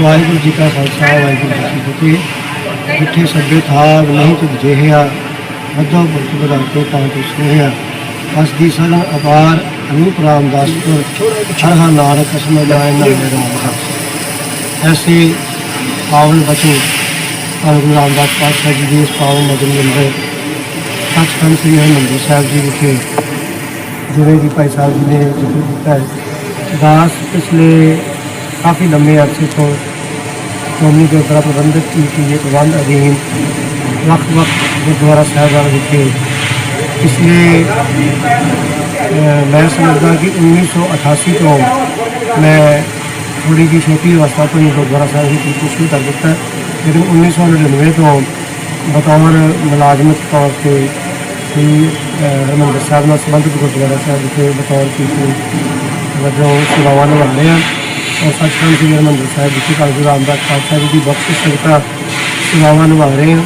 ਵਾਹਿਗੁਰੂ ਜੀ ਕਾ ਖਾਲਸਾ, ਵਾਹਿਗੁਰੂ ਜੀ ਕੀ ਫਤਿਹ। ਜਿੱਥੇ ਸੱਜੇ ਥਾਗ ਨਹੀਂ ਤੁਧ ਜਿਹਿਆ ਵਧੋ ਪੁਰਖ ਵਧਾਈ ਕੋ ਤਾਂ ਤੁ ਸੁਹਿਆ ਅਸ ਦੀ ਸਗਨ ਅਪਾਰ ਅਨੂਪ ਰਾਮਦਾਸ ਪੁਰ ਨਾਨਕ ਅਸਮ ਜਾਇ ਨਾ ਮੇਰਾ ਮਹਾ ਐਸੇ ਪਾਵਨ ਬਚਨ ਧੰਨ ਗੁਰੂ ਰਾਮਦਾਸ ਪਾਤਸ਼ਾਹ ਜੀ ਦੇ ਇਸ ਪਾਵਨ ਮਦਨ ਦੇ ਸੱਚਖੰਡ ਸ੍ਰੀ ਹਰਿਮੰਦਰ ਸਾਹਿਬ ਜੀ ਵਿਖੇ ਜਿਵੇਂ ਕਿ ਭਾਈ ਸਾਹਿਬ ਜੀ ਨੇ ਜ਼ਿਕਰ ਕੀਤਾ ਹੈ। ਦਾਸ ਪਿਛਲੇ ਕਾਫੀ ਲੰਮੇ ਅਰਸੇ ਤੋਂ ਕੌਮੀ ਗੁਰਦੁਆਰਾ ਪ੍ਰਬੰਧਕ ਕਮੇਟੀ ਦੇ ਪ੍ਰਬੰਧ ਅਧੀਨ ਵੱਖ ਵੱਖ ਗੁਰਦੁਆਰਾ ਸਾਹਿਬਾਨ ਵਿਖੇ ਪਿਛਲੇ ਅਹ, ਮੈਂ ਸਮਝਦਾ ਕਿ 1988 ਤੋਂ ਮੈਂ ਥੋੜੀ ਜਿਹੀ ਛੋਟੀ ਅਵਸਥਾ ਤੋਂ ਹੀ ਗੁਰਦੁਆਰਾ ਸਾਹਿਬ ਦੀ ਕੀਤੀ ਸ਼ੁਰੂ ਕਰ ਦਿੱਤਾ ਲੇਕਿਨ 1999 ਤੋਂ ਬਤੌਰ ਮੁਲਾਜ਼ਮਤ ਤੌਰ ਤੇ ਸ੍ਰੀ ਅਹ, ਹਰਿਮੰਦਰ ਸਾਹਿਬ ਨਾਲ ਸੰਬੰਧਿਤ ਗੁਰਦੁਆਰਾ ਸਾਹਿਬ ਵਿਖੇ ਬਤੌਰ ਕੀਤੀ ਵਜੋਂ ਸੇਵਾਵਾਂ ਨਿਭਾਉਂਦੇ ਹਾਂ। ਔਰ ਸੱਚਖੰਡ ਸ੍ਰੀ ਹਰਿਮੰਦਰ ਸਾਹਿਬ ਵਿਖੇ ਭਾਈ ਗੁਰੂ ਰਾਮਦਾਸ ਪਾਤਸ਼ਾਹ ਜੀ ਦੀ ਬਖਸ਼ਿਸ਼ ਸਦਕਾ ਸੇਵਾਵਾਂ ਨਿਭਾ ਰਹੇ ਹਾਂ।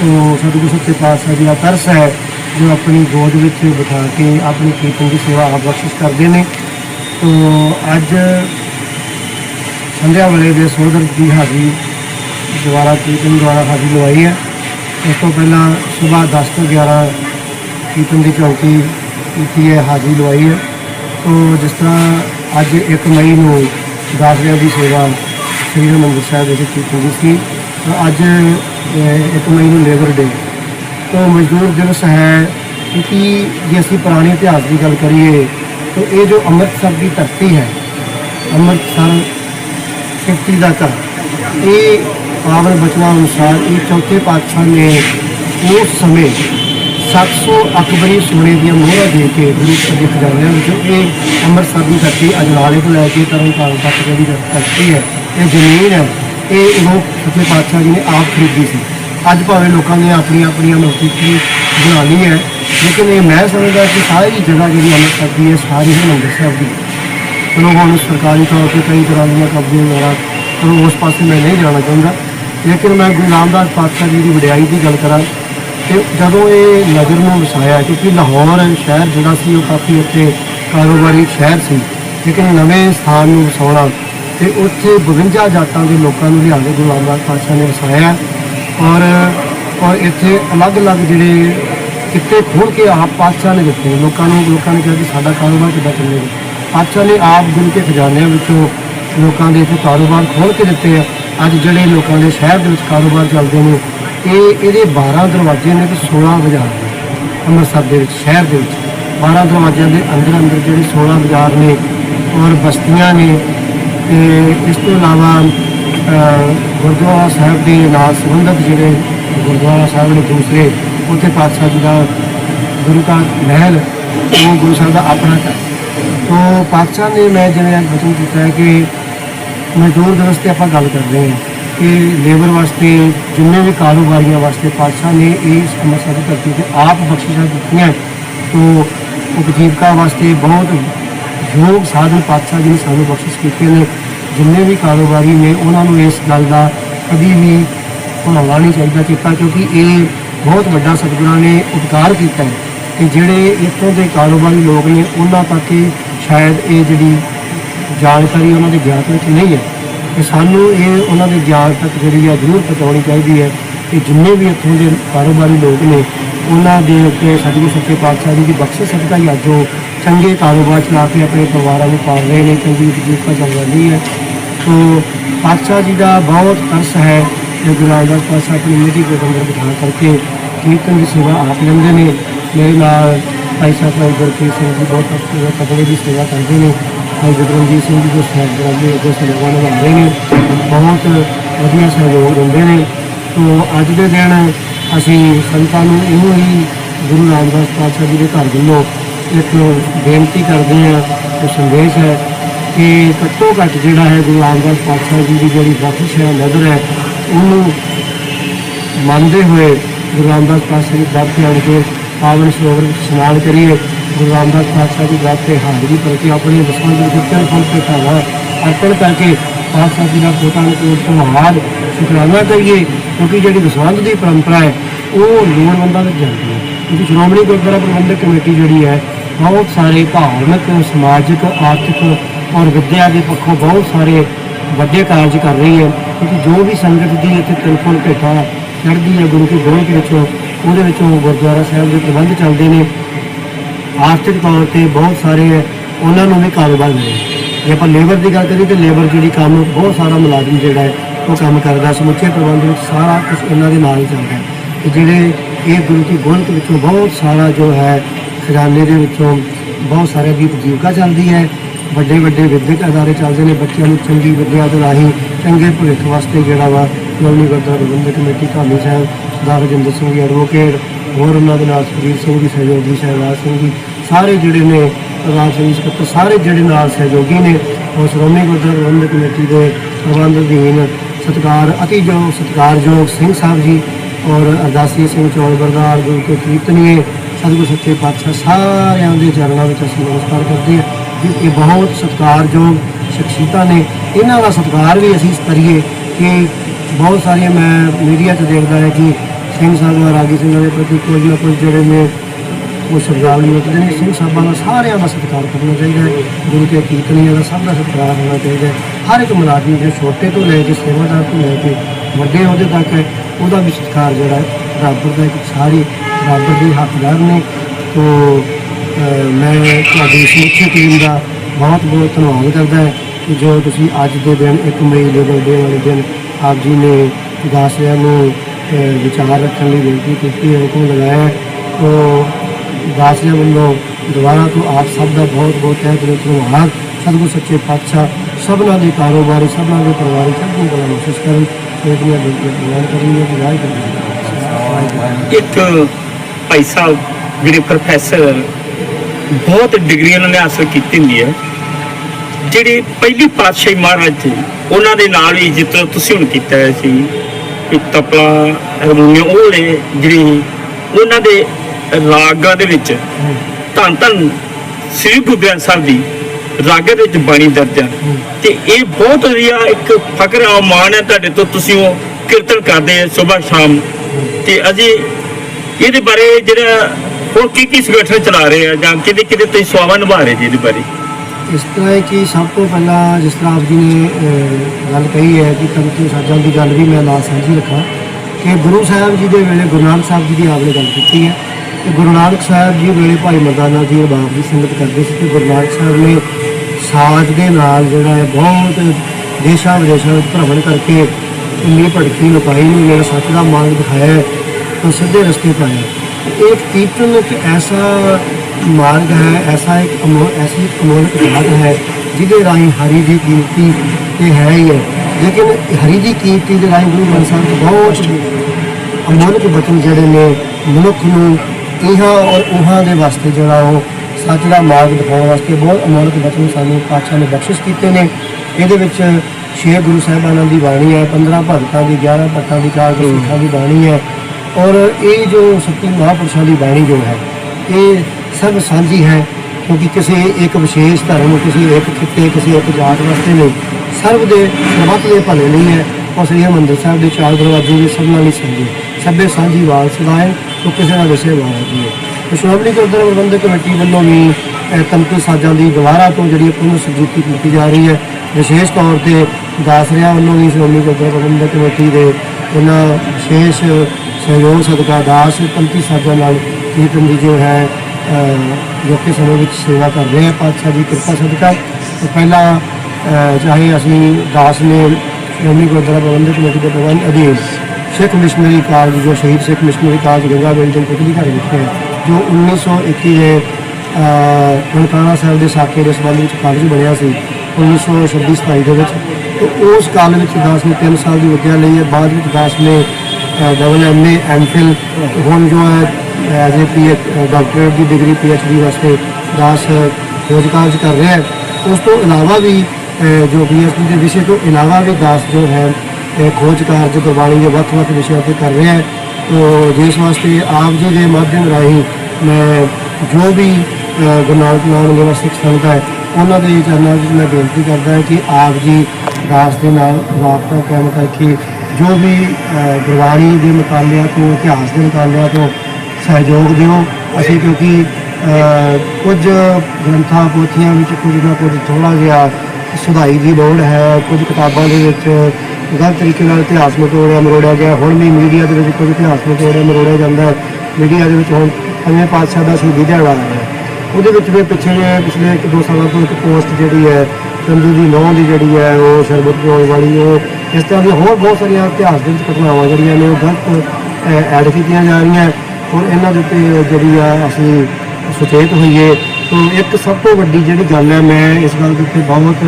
ਤੋ ਸਤਿਗੁਰੂ ਸੱਚੇ ਪਾਤਸ਼ਾਹ ਜੀ ਦਾ ਤਰਸ ਹੈ, ਜੋ ਆਪਣੀ ਗੋਦ ਵਿੱਚ ਬਿਠਾ ਕੇ ਆਪਣੀ ਕੀਰਤਨ ਦੀ ਸੇਵਾ ਆਪ ਬਖਸ਼ਿਸ਼ ਕਰਦੇ ਨੇ। ਤੋ ਅੱਜ ਸੰਧਿਆ ਵੇਲੇ ਦੇ ਸੋਦਰ ਦੀ ਹਾਜ਼ਰੀ ਦੁਆਰਾ ਕੀਰਤਨ ਦੁਆਰਾ ਹਾਜ਼ਰੀ ਲਵਾਈ ਹੈ। ਇਸ ਤੋਂ ਪਹਿਲਾਂ ਸਵੇਰ 10 ਤੋਂ 11 ਕੀਰਤਨ ਦੀ ਚੌਕੀ ਕੀਤੀ ਹੈ, ਹਾਜ਼ਰੀ ਲਵਾਈ ਹੈ। ਤੋ ਜਿਸ ਤਰ੍ਹਾਂ ਅੱਜ 1 ਮਈ ਨੂੰ ਦਾਸਰਿਆਂ ਦੀ ਸੇਵਾ ਸ੍ਰੀ ਹਰਿਮੰਦਰ ਸਾਹਿਬ ਵਿੱਚ ਕੀਤੀ ਗਈ ਸੀ, ਤਾਂ ਅੱਜ 1 ਮਈ ਨੂੰ ਲੇਬਰ ਡੇ ਤੋਂ ਮਜ਼ਦੂਰ ਦਿਵਸ ਹੈ, ਕਿਉਂਕਿ ਜੇ ਅਸੀਂ ਪੁਰਾਣੇ ਇਤਿਹਾਸ ਦੀ ਗੱਲ ਕਰੀਏ, ਤਾਂ ਇਹ ਜੋ ਅੰਮ੍ਰਿਤਸਰ ਦੀ ਧਰਤੀ ਹੈ, ਅੰਮ੍ਰਿਤਸਰ ਸਿਫਤੀ ਦਾ ਘਰ, ਇਹ ਪਾਵਨ ਬਚਨਾਂ ਅਨੁਸਾਰ ਇਹ ਚੌਥੇ ਪਾਤਸ਼ਾਹ ਨੇ ਉਸ ਸਮੇਂ 700 ਅਕਬਰੀ ਸੋਨੇ ਦੀਆਂ ਮੋਹਰਾਂ ਦੇ ਕੇ ਗੁਰੂ ਅੱਗੇ ਖਜ਼ਾਨਿਆਂ ਵਿੱਚੋਂ ਇਹ ਅੰਮ੍ਰਿਤਸਰ ਦੀ ਧਰਤੀ ਅਜਨਾਲੇ ਤੋਂ ਲੈ ਕੇ ਤਰਨਤਾਰਨ ਤੱਕ ਜਿਹੜੀ ਧਰਤੀ ਹੈ, ਇਹ ਜ਼ਮੀਨ ਹੈ, ਇਹ ਉਹ ਸੱਚੇ ਪਾਤਸ਼ਾਹ ਜੀ ਨੇ ਆਪ ਖਰੀਦੀ ਸੀ। ਅੱਜ ਭਾਵੇਂ ਲੋਕਾਂ ਨੇ ਆਪਣੀਆਂ ਆਪਣੀਆਂ ਮਰਜ਼ੀ ਕੀ ਬਣਾ ਲਈ ਹੈ, ਲੇਕਿਨ ਇਹ ਮੈਂ ਸਮਝਦਾ ਕਿ ਸਾਰੀ ਜਗ੍ਹਾ ਜਿਹੜੀ ਅੰਮ੍ਰਿਤਸਰ ਦੀ ਹੈ, ਸਾਰੀ ਹਰਿਮੰਦਰ ਸਾਹਿਬ ਦੀ ਚਲੋ ਹੁਣ ਸਰਕਾਰੀ ਤੌਰ ਤੇ ਕਈ ਤਰ੍ਹਾਂ ਦੀਆਂ ਕਬਜ਼ੇ ਵਗੈਰਾ, ਚਲੋ ਉਸ ਪਾਸੇ ਮੈਂ ਨਹੀਂ ਜਾਣਾ ਚਾਹੁੰਦਾ, ਲੇਕਿਨ ਮੈਂ ਗੁਰੂ ਰਾਮਦਾਸ ਪਾਤਸ਼ਾਹ ਜੀ ਦੀ ਵਡਿਆਈ ਦੀ ਗੱਲ ਕਰਾਂ ਤੇ ਜਦੋਂ ਇਹ ਨਗਰ ਨੂੰ ਵਸਾਇਆ ਕਿਉਂਕਿ ਲਾਹੌਰ ਸ਼ਹਿਰ ਜਿਹੜਾ ਸੀ, ਉਹ ਕਾਫੀ ਉੱਥੇ ਕਾਰੋਬਾਰੀ ਸ਼ਹਿਰ ਸੀ, ਲੇਕਿਨ ਨਵੇਂ ਸਥਾਨ ਨੂੰ ਵਸਾਉਣਾ ਤੇ ਉੱਥੇ 52 ਜਾਤਾਂ ਦੇ ਲੋਕਾਂ ਨੂੰ ਲਿਆ ਕੇ ਗੁਰੂ ਪਾਤਸ਼ਾਹ ਨੇ ਵਸਾਇਆ। ਔਰ ਔਰ ਇੱਥੇ ਅਲੱਗ-ਅਲੱਗ ਜਿਹੜੇ ਕਿੱਤੇ ਖੋਲ ਕੇ ਆਪ ਪਾਤਸ਼ਾਹ ਨੇ ਦਿੱਤੇ। ਲੋਕਾਂ ਨੂੰ, ਲੋਕਾਂ ਨੇ ਕਿਹਾ ਕਿ ਸਾਡਾ ਕਾਰੋਬਾਰ ਕਿੱਦਾਂ ਚੱਲੇਗਾ? ਪਾਤਸ਼ਾਹ ਨੇ ਆਪ ਗੁਰੂ ਕੇ ਖਜ਼ਾਨਿਆਂ ਵਿੱਚੋਂ ਲੋਕਾਂ ਦੇ ਇੱਥੇ ਕਾਰੋਬਾਰ ਖੋਲ ਕੇ ਦਿੱਤੇ ਆ। ਅੱਜ ਜਿਹੜੇ ਲੋਕਾਂ ਦੇ ਸ਼ਹਿਰ ਦੇ ਵਿੱਚ ਕਾਰੋਬਾਰ ਚੱਲਦੇ ਨੇ ਇਹ ਇਹਦੇ 12 ਦਰਵਾਜ਼ੇ ਨੇ ਤੇ 16 ਬਾਜ਼ਾਰ ਨੇ। ਅੰਮ੍ਰਿਤਸਰ ਦੇ ਵਿੱਚ, ਸ਼ਹਿਰ ਦੇ ਵਿੱਚ। 12 ਦਰਵਾਜ਼ਿਆਂ ਦੇ ਅੰਦਰ ਅੰਦਰ ਜਿਹੜੇ 16 ਬਾਜ਼ਾਰ ਨੇ ਔਰ ਬਸਤੀਆਂ ਨੇ ਤੇ ਇਸ ਤੋਂ ਇਲਾਵਾ ਗੁਰਦੁਆਰਾ ਸਾਹਿਬ ਦੇ ਨਾਲ ਸੰਬੰਧਿਤ ਜਿਹੜੇ ਗੁਰਦੁਆਰਾ ਸਾਹਿਬ ਨੇ ਦੂਸਰੇ, ਉੱਥੇ ਪਾਤਸ਼ਾਹ ਜੀ ਦਾ ਗੁਰੂ ਦਾ ਮਹਿਲ, ਉਹ ਗੁਰੂ ਸਾਹਿਬ ਦਾ ਆਪਣਾ ਘਰ। ਤੋਂ ਪਾਤਸ਼ਾਹ ਨੇ ਮੈਂ ਜਿਵੇਂ ਅੱਜ ਬਚਨ ਕੀਤਾ ਹੈ ਕਿ ਮਜ਼ਦੂਰ ਦਿਵਸ ਤੇ ਆਪਾਂ ਗੱਲ ਕਰਦੇ ਹਾਂ। ਕਿ ਲੇਬਰ ਵਾਸਤੇ, ਜਿੰਨੇ ਵੀ ਕਾਰੋਬਾਰੀਆਂ ਵਾਸਤੇ ਪਾਤਸ਼ਾਹ ਨੇ ਇਸ ਅੰਮ੍ਰਿਤਸਰ ਦੀ ਧਰਤੀ ਤੇ ਆਪ ਬਖਸ਼ਿਸ਼ਾਂ ਦਿੱਤੀਆਂ। ਤੋਂ ਉਪਜੀਵਕਾ ਵਾਸਤੇ ਬਹੁਤ ਯੋਗ ਸਾਧਨ ਪਾਤਸ਼ਾਹ ਜੀ ਨੇ ਸਾਨੂੰ ਬਖਸ਼ਿਸ਼ ਕੀਤੇ ਨੇ। ਜਿੰਨੇ ਵੀ ਕਾਰੋਬਾਰੀ ਨੇ, ਉਹਨਾਂ ਨੂੰ ਇਸ ਗੱਲ ਦਾ ਕਦੀ ਵੀ ਭੁਲਾਉਣਾ ਨਹੀਂ ਚਾਹੀਦਾ ਚੇਤਾ, ਕਿਉਂਕਿ ਇਹ ਬਹੁਤ ਵੱਡਾ ਸਤਿਗੁਰਾਂ ਨੇ ਉਪਕਾਰ ਕੀਤਾ ਹੈ। ਕਿ ਜਿਹੜੇ ਇੱਥੋਂ ਦੇ ਕਾਰੋਬਾਰੀ ਲੋਕ ਨੇ, ਉਹਨਾਂ ਤੱਕ ਸ਼ਾਇਦ ਇਹ ਜਿਹੜੀ ਜਾਣਕਾਰੀ ਉਹਨਾਂ ਦੇ ਗਿਆਨ ਵਿੱਚ ਨਹੀਂ ਹੈ। ਤੇ ਸਾਨੂੰ ਇਹ ਉਹਨਾਂ ਦੇ ਗਿਆਨ ਤੱਕ ਜਿਹੜੀ ਆ ਜ਼ਰੂਰ ਪਹੁੰਚਾਉਣੀ ਚਾਹੀਦੀ ਹੈ ਕਿ ਜਿੰਨੇ ਵੀ ਇੱਥੋਂ ਦੇ ਕਾਰੋਬਾਰੀ ਲੋਕ ਨੇ, ਉਹਨਾਂ ਦੇ ਉੱਤੇ ਸਤਿਗੁਰੂ ਸੱਚੇ ਪਾਤਸ਼ਾਹ ਜੀ ਦੀ ਬਖਸ਼ਿਸ਼ ਸਦਕਾ ਹੀ ਅੱਜ ਉਹ ਚੰਗੇ ਕਾਰੋਬਾਰ ਚਲਾ ਕੇ ਆਪਣੇ ਪਰਿਵਾਰਾਂ ਨੂੰ ਪਾਲ ਰਹੇ ਨੇ ਚੰਗੀ ਜੀਵਕਾ ਚੱਲ ਰਹੀ ਹੈ, ਸੋ ਪਾਤਸ਼ਾਹ ਜੀ ਦਾ ਬਹੁਤ ਤਰਸ ਹੈ ਕਿ ਗੁਰੂ ਰਾਮਦਾਸ ਪਾਤਸ਼ਾਹ ਆਪਣੀ ਮਿੱਟੀ ਦੇ ਅੰਦਰ ਬਿਠਾ ਕਰਕੇ ਕੀਰਤਨ ਦੀ ਸੇਵਾ ਆਪ ਲੈਂਦੇ ਨੇ। ਮੇਰੇ ਨਾਲ ਭਾਈ ਸਾਹਿਬ ਭਾਈ ਗੁਰਪ੍ਰੀਤ ਸਿੰਘ ਜੀ ਬਹੁਤ ਅੱਛੇ ਦੀ ਸੇਵਾ ਕਰਦੇ ਨੇ। ਜਗਰਨਜੀਤ ਸਿੰਘ ਜੀ ਜੋ ਸਹਿਬ ਦੇ ਸੇਵਾ ਨਿਭਾਉਂਦੇ ਨੇ, ਬਹੁਤ ਵਧੀਆ ਸਹਿਯੋਗ ਦਿੰਦੇ ਨੇ। ਤੋਂ ਅੱਜ ਦੇ ਦਿਨ ਅਸੀਂ ਸੰਤਾਂ ਨੂੰ ਇਹੋ ਹੀ ਗੁਰੂ ਰਾਮਦਾਸ ਪਾਤਸ਼ਾਹ ਜੀ ਦੇ ਘਰ ਵੱਲੋਂ ਇੱਕ ਬੇਨਤੀ ਕਰਦੇ ਹਾਂ ਤੇ ਸੰਦੇਸ਼ ਹੈ ਕਿ ਘੱਟੋ ਘੱਟ ਜਿਹੜਾ ਹੈ ਗੁਰੂ ਰਾਮਦਾਸ ਪਾਤਸ਼ਾਹ ਜੀ ਦੀ ਜਿਹੜੀ ਬਖਸ਼ਿਸ਼ ਹੈ, ਨਜ਼ਰ ਹੈ, ਉਹਨੂੰ ਮੰਨਦੇ ਹੋਏ ਗੁਰੂ ਰਾਮਦਾਸ ਪਾਤਸ਼ਾਹ ਜੀ ਦਰ ਤੇ ਆਣ ਕੇ ਪਾਵਨ ਸਰੋਵਰ ਵਿੱਚ ਇਸ਼ਨਾਨ ਕਰੀਏ। ਗੁਰੂ ਰਾਮਦਾਸ ਪਾਤਸ਼ਾਹ ਦੀ ਦਰ ਤੇ ਹਾਜ਼ਰੀ ਕਰਕੇ ਆਪਣੇ ਦਸਵੰਦ ਦੇ ਦਿੱਤੇ ਫਲ ਤੇ ਧਾਵਾ ਅਰਪਣ ਕਰਕੇ ਪਾਤਸ਼ਾਹ ਜੀ ਦਾ ਕੋਟਾਂ ਨੂੰ ਧੰਨਵਾਦ ਸ਼ੁਕਰਾਨਾ ਕਰੀਏ, ਕਿਉਂਕਿ ਜਿਹੜੀ ਦਸਵੰਦ ਦੀ ਪਰੰਪਰਾ ਹੈ, ਉਹ ਲੋੜਵੰਦਾਂ ਤੱਕ ਜਾਂਦੀ ਹੈ। ਕਿਉਂਕਿ ਸ਼੍ਰੋਮਣੀ ਗੁਰਦੁਆਰਾ ਪ੍ਰਬੰਧਕ ਕਮੇਟੀ ਜਿਹੜੀ ਹੈ, ਬਹੁਤ ਸਾਰੇ ਧਾਰਮਿਕ ਸਮਾਜਿਕ, ਆਰਥਿਕ ਔਰ ਵਿਦਿਆ ਦੇ ਪੱਖੋਂ ਬਹੁਤ ਸਾਰੇ ਵੱਡੇ ਕਾਰਜ ਕਰ ਰਹੀ ਹੈ। ਕਿਉਂਕਿ ਜੋ ਵੀ ਸੰਗਤ ਦੀ ਇੱਥੇ ਤਿਲਫੁਲ ਭੇਟਾ ਚੜ੍ਹਦੀ ਹੈ ਗੁਰੂ ਕੀ ਦੇ ਵਿੱਚੋਂ, ਉਹਦੇ ਵਿੱਚੋਂ ਗੁਰਦੁਆਰਾ ਸਾਹਿਬ ਦੇ ਪ੍ਰਬੰਧ ਚੱਲਦੇ ਨੇ। ਆਰਥਿਕ ਤੌਰ ਤੇ ਬਹੁਤ ਸਾਰੇ ਉਹਨਾਂ ਨੂੰ ਵੀ ਕਾਰੋਬਾਰ ਮਿਲੇ। ਜੇ ਆਪਾਂ ਲੇਬਰ ਦੀ ਗੱਲ ਕਰੀਏ ਤੇ ਲੇਬਰ ਜਿਹੜੀ ਕੰਮ ਬਹੁਤ ਸਾਰਾ ਮੁਲਾਜ਼ਮ ਜਿਹੜਾ ਹੈ, ਉਹ ਕੰਮ ਕਰਦਾ। ਸਮੁੱਚੇ ਪ੍ਰਬੰਧ ਵਿੱਚ ਸਾਰਾ ਕੁਝ ਇਹਨਾਂ ਦੇ ਨਾਲ ਹੀ ਚੱਲਦਾ ਹੈ। ਤੇ ਜਿਹੜੇ ਇਹ ਗੁਰੂ ਕੀ ਗੋਲਕ ਵਿੱਚੋਂ ਬਹੁਤ ਸਾਰਾ ਜੋ ਹੈ, ਖਜ਼ਾਨੇ ਦੇ ਵਿੱਚੋਂ ਬਹੁਤ ਸਾਰੇ ਦੀ ਜੀਵਿਕਾ ਚੱਲਦੀ ਹੈ। ਵੱਡੇ ਵੱਡੇ ਵਿਦਿਅਕ ਅਦਾਰੇ ਚੱਲਦੇ ਨੇ, ਬੱਚਿਆਂ ਨੂੰ ਚੰਗੀ ਵਿਦਿਆ ਦੇ ਰਾਹੀਂ ਚੰਗੇ ਭਵਿੱਖ ਵਾਸਤੇ ਜਿਹੜਾ ਵਾ ਨਵੀਂ ਗੁਰਦੁਆਰਾ ਪ੍ਰਬੰਧਕ ਕਮੇਟੀ, ਧਾਮੀ ਸਾਹਿਬ, ਸਰਦਾਰ ਰਜਿੰਦਰ ਸਿੰਘ ਐਡਵੋਕੇਟ ਹੋਰ ਉਹਨਾਂ ਦੇ ਨਾਲ ਸੁਖਬੀਰ ਸਿੰਘ ਜੀ ਸਹਿਯੋਗੀ, ਸਹਿਬਾਜ਼ ਸਿੰਘ ਜੀ, ਸਾਰੇ ਜਿਹੜੇ ਨੇ ਪ੍ਰਧਾਨ ਸਿੰਘ ਸਕੱਤਰ ਸਾਰੇ ਜਿਹੜੇ ਨਾਲ ਸਹਿਯੋਗੀ ਨੇ, ਉਹ ਸ਼੍ਰੋਮਣੀ ਗੁਰਦੁਆਰਾ ਪ੍ਰਬੰਧਕ ਕਮੇਟੀ ਦੇ ਪ੍ਰਬੰਧ ਅਧੀਨ ਸਤਿਕਾਰ ਅਤੀ ਜੋ ਸਤਿਕਾਰਯੋਗ ਸਿੰਘ ਸਾਹਿਬ ਜੀ ਔਰ ਅਰਦਾਸੀ ਸਿੰਘ ਚੌਲ ਬਰਦਾਰ, ਗੁਰੂ ਕੇ ਕੀਰਤਨੀਏ, ਸਤਿਗੁਰ ਸੱਚੇ ਪਾਤਸ਼ਾਹ, ਸਾਰਿਆਂ ਦੇ ਚਰਨਾਂ ਵਿੱਚ ਅਸੀਂ ਨਮਸਕਾਰ ਕਰਦੇ ਹਾਂ ਕਿ ਇਹ ਬਹੁਤ ਸਤਿਕਾਰਯੋਗ ਸ਼ਖਸੀਅਤਾਂ ਨੇ। ਇਹਨਾਂ ਦਾ ਸਤਿਕਾਰ ਵੀ ਅਸੀਂ ਕਰੀਏ ਕਿ ਬਹੁਤ ਸਾਰੀਆਂ ਮੈਂ ਮੀਡੀਆ 'ਚ ਦੇਖਦਾ ਹੈ ਕਿ ਸਿੰਘ ਸਾਹਿਬ ਰਾਗੀ ਸਿੰਘਾਂ ਦੇ ਪ੍ਰਤੀ ਕੁਝ ਨਾ ਕੁਝ ਜਿਹੜੇ ਨੇ ਉਹ ਸ਼ਬਦਾਵਲੀ ਵਿੱਚ ਨੇ ਸਿੰਘ ਸਾਹਿਬਾਂ ਦਾ ਸਾਰਿਆਂ ਦਾ ਸਤਿਕਾਰ ਕਰਨਾ ਚਾਹੀਦਾ ਹੈ। ਗੁਰੂ ਕੇ ਕੀਰਤਨੀਆਂ ਦਾ ਸਭ ਦਾ ਸਤਿਕਾਰ ਹੋਣਾ ਚਾਹੀਦਾ ਹੈ। ਹਰ ਇੱਕ ਮੁਲਾਜ਼ਮ ਜੋ ਛੋਟੇ ਤੋਂ ਲੈ ਕੇ ਸੇਵਾਦਾਰ ਤੋਂ ਲੈ ਕੇ ਵੱਡੇ ਅਹੁਦੇ ਤੱਕ ਹੈ, ਉਹਦਾ ਵੀ ਸਤਿਕਾਰ ਜਿਹੜਾ ਬਰਾਬਰ ਦਾ ਇੱਕ ਸਾਰੀ ਬਰਾਬਰ ਦੇ ਹੱਕਦਾਰ ਨੇ। ਤੋ ਮੈਂ ਤੁਹਾਡੀ ਸਮੁੱਚੀ ਟੀਮ ਦਾ ਬਹੁਤ ਬਹੁਤ ਧੰਨਵਾਦ ਕਰਦਾ ਹਾਂ ਕਿ ਜੋ ਤੁਸੀਂ ਅੱਜ ਦੇ ਦਿਨ 1 ਮਈ ਦੇ ਡੇ ਵਾਲੇ ਦਿਨ ਆਪ ਜੀ ਨੇ ਦਾਸਿਆਂ ਨੂੰ ਵਿਚਾਰ ਰੱਖਣ ਲਈ ਬੇਨਤੀ ਕੀਤੀ ਹੈ, ਹੁਕਮ ਲਗਾਇਆ ਹੈ। ਤੋ ਦਾਸਿਆਂ ਵੱਲੋਂ ਦੁਬਾਰਾ ਤੋਂ ਆਪ ਸਭ ਦਾ ਬਹੁਤ ਬਹੁਤ ਤਹਿ ਦਿਲੋਂ ਧੰਨਵਾਦ। ਸਤਿਗੁਰ ਸੱਚੇ ਪਾਤਸ਼ਾਹ, ਸਭਨਾਂ ਦੇ ਕਾਰੋਬਾਰੀ, ਸਭਨਾਂ ਦੇ ਪਰਿਵਾਰ ਸਭ ਕਲਾ ਨੂੰ ਕੋਸ਼ਿਸ਼ ਕਰਨ ਸੇਵੀਆਂ ਬੇਨਤੀਆਂ ਪ੍ਰਵਾਨ ਕਰਨੀਆਂ ਕਿ ਵਾਹਿਗੁਰੂ ਇੱਕ ਭਾਈ ਸਾਹਿਬ, ਜਿਹੜੇ ਪ੍ਰੋਫੈਸਰ ਬਹੁਤ ਡਿਗਰੀ ਉਹਨਾਂ ਨੇ ਹਾਸਲ ਕੀਤੀ ਹੁੰਦੀ ਹੈ। ਜਿਹੜੇ ਪਹਿਲੀ ਪਾਤਸ਼ਾਹੀ ਮਹਾਰਾਜ ਸੀ ਉਹਨਾਂ ਦੇ ਨਾਲ ਹੀ ਜਿੱਤ ਤੁਸੀਂ ਹੁਣ ਕੀਤਾ ਸੀ। ਕਿ ਤਪਲਾ ਹਾਰਮੋਨੀਅਮ ਉਹ ਨੇ ਜਿਹੜੀ ਉਹਨਾਂ ਦੇ ਰਾਗਾਂ ਦੇ ਵਿੱਚ ਧੰਨ ਧੰਨ ਸ੍ਰੀ ਗੁਰੂ ਗ੍ਰੰਥ ਸਾਹਿਬ ਦੀ ਰਾਗ ਵਿੱਚ ਬਾਣੀ ਦਰਜ ਹੈ ਤੇ ਇਹ ਬਹੁਤ ਵਧੀਆ ਇੱਕ ਫਕਰ ਆ ਮਾਣ ਹੈ ਤੁਹਾਡੇ ਤੋਂ, ਤੁਸੀਂ ਉਹ ਕੀਰਤਨ ਕਰਦੇ ਆ ਸਵੇਰ ਸ਼ਾਮ। ਤੇ ਅਜੇ ਇਹਦੇ ਬਾਰੇ ਜਿਹੜਾ ਹੁਣ ਕੀ ਕੀ ਸੰਗਠਨ ਚਲਾ ਰਹੇ ਆ ਜਾਂ ਕਿਹਦੇ ਕਿਹਦੇ ਤੁਸੀਂ ਸੇਵਾ ਨਿਭਾ ਰਹੇ ਜੀ ਇਹਦੇ ਬਾਰੇ? ਇਸ ਤਰ੍ਹਾਂ ਹੈ ਕਿ ਸਭ ਤੋਂ ਪਹਿਲਾਂ ਜਿਸ ਤਰ੍ਹਾਂ ਆਪ ਜੀ ਨੇ ਅਹ, ਗੱਲ ਕਹੀ ਹੈ ਕਿ ਕੰਤੀ ਸਾਜਾਂ ਦੀ ਗੱਲ ਵੀ ਮੈਂ ਨਾਲ ਸਾਂਝੀ ਰੱਖਾਂ ਕਿ ਗੁਰੂ ਸਾਹਿਬ ਜੀ ਦੇ ਵੇਲੇ ਗੁਰੂ ਨਾਨਕ ਸਾਹਿਬ ਜੀ ਦੀ ਆਪ ਨੇ ਗੱਲ ਕੀਤੀ ਹੈ ਕਿ ਗੁਰੂ ਨਾਨਕ ਸਾਹਿਬ ਜੀ ਵੇਲੇ ਭਾਈ ਮਰਦਾਨਾ ਜੀ ਬਾਪ ਦੀ ਸੰਗਤ ਕਰਦੇ ਸੀ ਤੇ ਗੁਰੂ ਨਾਨਕ ਸਾਹਿਬ ਨੇ ਸਾਜ ਦੇ ਨਾਲ ਜਿਹੜਾ ਹੈ ਬਹੁਤ ਦੇਸ਼ਾਂ ਵਿਦੇਸ਼ਾਂ ਵਿੱਚ ਭ੍ਰਮਣ ਕਰਕੇ ਇੰਨੀ ਭੜਕੀ ਲੁਕਾਈ ਨੂੰ ਜਿਹੜਾ ਸੱਚ ਦਾ ਮਾਰਗ ਦਿਖਾਇਆ ਹੈ ਤਾਂ ਸਿੱਧੇ ਰਸਤੇ ਪਾਇਆ ਇਹ ਕੀਰਤਨ ਇੱਕ ਐਸਾ ਮਾਰਗ ਹੈ, ਐਸਾ ਇੱਕ ਅਮੋ, ਐਸੀ ਇੱਕ ਅਮੋਲਕ ਬਾਤ ਹੈ, ਜਿਹਦੇ ਰਾਹੀਂ ਹਰੀ ਦੀ ਕੀਰਤੀ ਤੇ ਹੈ ਹੀ ਹੈ। ਲੇਕਿਨ ਹਰੀ ਦੀ ਕੀਰਤੀ ਦੇ ਰਾਹੀਂ ਗੁਰੂ ਗ੍ਰੰਥ ਸਾਹਿਬ ਬਹੁਤ ਅਮੋਲਕ ਬਚਨ ਜਿਹੜੇ ਨੇ, ਮਨੁੱਖ ਨੂੰ ਇਹਾਂ ਔਰ ਉਹਾਂ ਦੇ ਵਾਸਤੇ ਜਿਹੜਾ ਉਹ ਸੱਚ ਦਾ ਮਾਰਗ ਦਿਖਾਉਣ ਵਾਸਤੇ ਬਹੁਤ ਅਮੋਲਕ ਬਚਨ ਸਾਨੂੰ ਪਾਤਸ਼ਾਹ ਨੇ ਬਖਸ਼ਿਸ਼ ਕੀਤੇ ਨੇ। ਇਹਦੇ ਵਿੱਚ ਛੇ ਗੁਰੂ ਸਾਹਿਬਾਨਾਂ ਦੀ ਬਾਣੀ ਹੈ 15 ਭਗਤਾਂ ਦੀ 11 ਭਗਤਾਂ ਦੀ, ਚਾਰ ਗੁਰਸਿੱਖਾਂ ਦੀ ਬਾਣੀ ਹੈ। ਔਰ ਇਹ ਜੋ ਸੱਤੀ ਮਹਾਂਪੁਰਸ਼ਾਂ ਦੀ ਬਾਣੀ ਜੋ ਹੈ, ਇਹ ਸਭ ਸਾਂਝੀ ਹੈ, ਕਿਉਂਕਿ ਕਿਸੇ ਇੱਕ ਵਿਸ਼ੇਸ਼ ਧਰਮ, ਕਿਸੇ ਇੱਕ ਖਿੱਤੇ ਕਿਸੇ ਇੱਕ ਜਾਤ ਵਾਸਤੇ ਨਹੀਂ। ਸਰਬ ਦੇ ਸਰਬੱਤ ਦੇ ਭਲੇ ਲਈ ਹੈ, ਉਸ ਇਹ ਹਰਿਮੰਦਰ ਸਾਹਿਬ ਦੇ ਚਾਰ ਦਰਵਾਜ਼ੇ ਵੀ ਸਭਨਾਂ ਹੀ ਸਾਂਝੇ ਸਭੇ ਸਾਂਝੀ ਵਾਲ ਸਦਾਏ ਤੋਂ ਕਿਸੇ ਨਾਲ ਵਿਸ਼ੇ ਵਾਲਾ ਜੀ ਸ਼੍ਰੋਮਣੀ ਗੁਰਦੁਆਰਾ ਪ੍ਰਬੰਧਕ ਕਮੇਟੀ ਵੱਲੋਂ ਵੀ ਇਹ ਤੰਤੂ ਸਾਜ਼ਾਂ ਦੀ ਦੁਬਾਰਾ ਤੋਂ ਜਿਹੜੀ ਪੁਨਰ ਸੁਰਜੀਤੀ ਕੀਤੀ ਜਾ ਰਹੀ ਹੈ, ਵਿਸ਼ੇਸ਼ ਤੌਰ ਤੇ ਦਾਸਰਿਆਂ ਵੱਲੋਂ ਵੀ ਸ਼੍ਰੋਮਣੀ ਗੁਰਦੁਆਰਾ ਪ੍ਰਬੰਧਕ ਕਮੇਟੀ ਦੇ ਉਹਨਾਂ ਵਿਸ਼ੇਸ਼ ਸਹਿਯੋਗ ਸਦਕਾ ਦਾਸ ਪੰਥੀ ਸਾਜ਼ਾਂ ਨਾਲ ਕੀਰਤਨ ਦੀ ਜੋ ਹੈ ਅਹ, ਜੋ ਕਿ ਸਮੇਂ ਵਿੱਚ ਸੇਵਾ ਕਰ ਰਹੇ ਆ। ਪਾਤਸ਼ਾਹ ਦੀ ਕਿਰਪਾ ਸਦਕਾ। ਪਹਿਲਾਂ ਚਾਹੇ ਅਸੀਂ ਦਾਸ ਨੇ ਸ਼੍ਰੋਮਣੀ ਗੁਰਦੁਆਰਾ ਪ੍ਰਬੰਧਕ ਕਮੇਟੀ ਦੇ ਪ੍ਰਬੰਧ ਅਧੀਨ ਸਿੱਖ ਮਿਸ਼ਨਰੀ ਕਾਲਜ ਜੋ Shaheed Sikh missionary college Ganga building Putlighar ਵਿਖੇ ਹੈ ਜੋ 1921 ਦੇ ਅਹ, ਸਾਹਿਬ ਦੇ ਸਾਕੇ ਦੇ ਸੰਬੰਧ ਵਿੱਚ ਕਾਲਜ ਬਣਿਆ ਸੀ 1926 27 ਦੇ ਵਿੱਚ। ਤੇ ਉਸ ਕਾਲਜ ਵਿੱਚ ਦਾਸ ਨੇ 3 ਸਾਲ ਦੀ ਵਿੱਦਿਆ ਲਈ ਹੈ। ਬਾਅਦ ਵਿੱਚ ਦਾਸ ਨੇ double M A M Phil ਹੁਣ ਜੋ ਹੈ ਐਜ਼ ਏ ਪੀ ਡਾਕਟਰ ਦੀ ਡਿਗਰੀ ਪੀ ਐਚ ਡੀ ਵਾਸਤੇ ਦਾਸ ਖੋਜ ਕਾਰਜ ਕਰ ਰਿਹਾ ਹੈ ਉਸ ਤੋਂ ਇਲਾਵਾ ਵੀ ਜੋ ਪੀ ਐਚ ਡੀ ਦੇ ਵਿਸ਼ੇ ਤੋਂ ਇਲਾਵਾ ਵੀ ਦਾਸ ਜੋ ਹੈ ਖੋਜ ਕਾਰਜ ਗੁਰਬਾਣੀ ਦੇ ਵੱਖ-ਵੱਖ ਵਿਸ਼ਿਆਂ ਤੇ ਕਰ ਰਿਹਾ ਹੈ ਤੋ ਜਿਸ ਵਾਸਤੇ ਆਪ ਜੀ ਦੇ ਮਾਧਿਅਮ ਰਾਹੀਂ ਮੈਂ ਜੋ ਵੀ ਅਹ, ਗੁਰੂ ਨਾਨਕ ਨਾਮ ਲੈਵਾ ਸਿੱਖ ਸੰਗਤ ਹੈ ਉਹਨਾਂ ਦੇ ਚਰਨਾਂ ਵਿੱਚ ਮੈਂ ਬੇਨਤੀ ਕਰਦਾ ਹਾਂ ਕਿ ਆਪ ਜੀ ਦਾਸ ਦੇ ਨਾਲ ਰਾਬਤਾ ਕਾਇਮ ਕਰਕੇ ਜੋ ਵੀ ਗੁਰਬਾਣੀ ਦੇ ਮੁਤਾਲਿਆਂ ਤੋਂ ਇਤਿਹਾਸ ਦੇ ਮੁਤਾਲਿਆਂ ਤੋਂ ਸਹਿਯੋਗ ਦਿਓ। ਅਸੀਂ ਕਿਉਂਕਿ ਕੁਝ ਗ੍ਰੰਥਾਂ, ਪੋਥੀਆਂ ਵਿੱਚ ਕੁਝ ਨਾ ਕੁਝ ਥੋੜਾ ਜਿਹਾ ਸੁਧਾਈ ਦੀ ਲੋੜ ਹੈ। ਕੁਝ ਕਿਤਾਬਾਂ ਦੇ ਵਿੱਚ ਗਲਤ ਤਰੀਕੇ ਨਾਲ ਇਤਿਹਾਸ ਨੂੰ ਤੋੜਿਆ ਮਰੋੜਿਆ ਗਿਆ। ਹੁਣ ਵੀ ਮੀਡੀਆ ਦੇ ਵਿੱਚ ਕੁਝ ਇਤਿਹਾਸ ਨੂੰ ਤੋੜਿਆ ਮਰੋੜਿਆ ਜਾਂਦਾ ਮੀਡੀਆ ਦੇ ਵਿੱਚ ਹੁਣ ਪੰਜਵੇਂ ਪਾਤਸ਼ਾਹ ਦਾ ਸ਼ਹੀਦੀ ਦਿਹਾੜਾ ਹੈ। ਉਹਦੇ ਵਿੱਚ ਵੀ ਪਿੱਛੇ ਜਿਹੇ, ਪਿਛਲੇ ਇੱਕ ਦੋ ਸਾਲਾਂ ਤੋਂ ਇੱਕ ਪੋਸਟ ਜਿਹੜੀ ਹੈ, ਚੰਦੂ ਦੀ ਨੌਂ ਦੀ ਜਿਹੜੀ ਹੈ, ਉਹ ਸ਼ਰਬਤ ਪੀਉਣ ਵਾਲੀ, ਉਹ ਇਸ ਤਰ੍ਹਾਂ ਦੀਆਂ ਹੋਰ ਬਹੁਤ ਸਾਰੀਆਂ ਇਤਿਹਾਸ ਦੇ ਵਿੱਚ ਘਟਨਾਵਾਂ ਜਿਹੜੀਆਂ ਨੇ, ਉਹ ਗਲਤ ਐਡ ਕੀਤੀਆਂ ਜਾ ਰਹੀਆਂ। ਔਰ ਇਹਨਾਂ ਦੇ ਉੱਤੇ ਜਿਹੜੀ ਆ ਅਸੀਂ ਸੁਚੇਤ ਹੋਈਏ ਤੋਂ ਇੱਕ ਸਭ ਤੋਂ ਵੱਡੀ ਜਿਹੜੀ ਗੱਲ ਹੈ ਮੈਂ ਇਸ ਗੱਲ ਦੇ ਉੱਤੇ ਬਹੁਤ